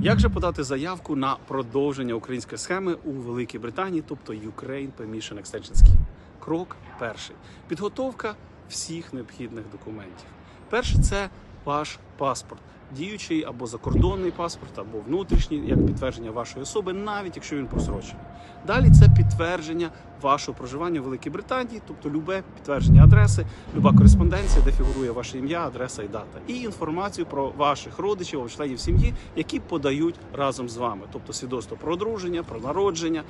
Як же подати заявку на продовження української схеми у Великій Британії, тобто Ukraine Permission Extension Scheme? Крок перший підготовка всіх необхідних документів. Перше це ваш паспорт, діючий або закордонний паспорт, або внутрішній, як підтвердження вашої особи, навіть якщо він просрочений. Далі це підтвердження вашого проживання в Великій Британії, тобто любе підтвердження адреси, люба кореспонденція, де фігурує ваше ім'я, адреса і дата, і інформацію про ваших родичів або членів сім'ї, які подають разом з вами, тобто свідоцтво про одруження, про народження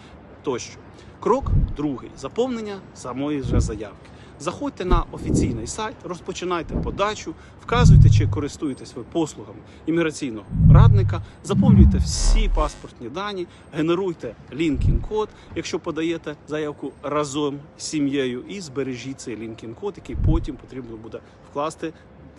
тощо. Крок другий заповнення самої вже заявки. Заходьте на офіційний сайт, розпочинайте подачу, вказуйте, чи користуєтесь ви послугами імміграційного радника, заповнюйте всі паспортні дані, генеруйте LinkedIn-код, якщо подаєте заявку разом з сім'єю, і збережіть цей LinkedIn-код, який потім потрібно буде вкласти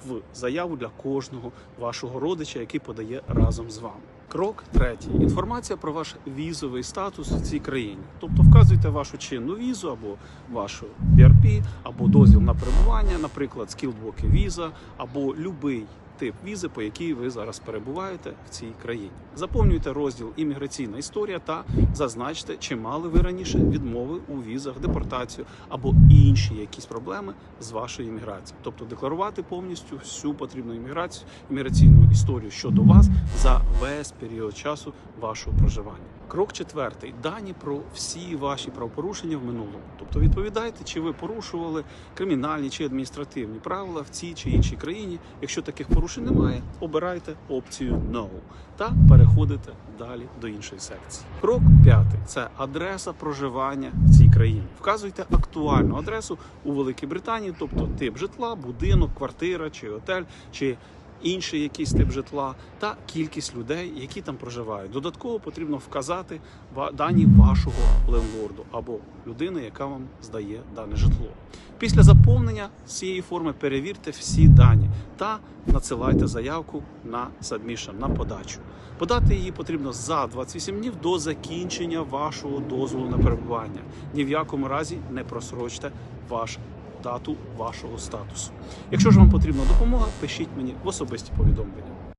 в заяву для кожного вашого родича, який подає разом з вами. Крок третій. Інформація про ваш візовий статус в цій країні. Тобто вказуйте вашу чинну візу або вашу BRP, або дозвіл на перебування, наприклад, скілблоки віза, або любий тип візи, по якій ви зараз перебуваєте в цій країні. Заповнюйте розділ імміграційна історія та зазначте, чи мали ви раніше відмови у візах, депортацію або інші якісь проблеми з вашою імміграцією. Тобто декларувати повністю всю потрібну імміграцію, імміграційну історію щодо вас за весь період часу вашого проживання. Крок четвертий: дані про всі ваші правопорушення в минулому. Тобто відповідайте, чи ви порушували кримінальні чи адміністративні правила в цій чи іншій країні. Якщо таких порушень немає, обирайте опцію No та переходите далі до іншої секції. Крок п'ятий це адреса проживання в цій країні. Вказуйте актуальну адресу у Великій Британії, тобто тип житла, будинок, квартира чи готель, чи інший якийсь тип житла та кількість людей, які там проживають. Додатково потрібно вказати дані вашого лендлорду або людини, яка вам здає дане житло. Після заповнення цієї форми перевірте всі дані та надсилайте заявку на submission, на подачу. Подати її потрібно за 28 днів до закінчення вашого дозволу на перебування. Ні в якому разі не просрочте ваш дату вашого статусу. Якщо ж вам потрібна допомога, пишіть мені в особисті повідомлення.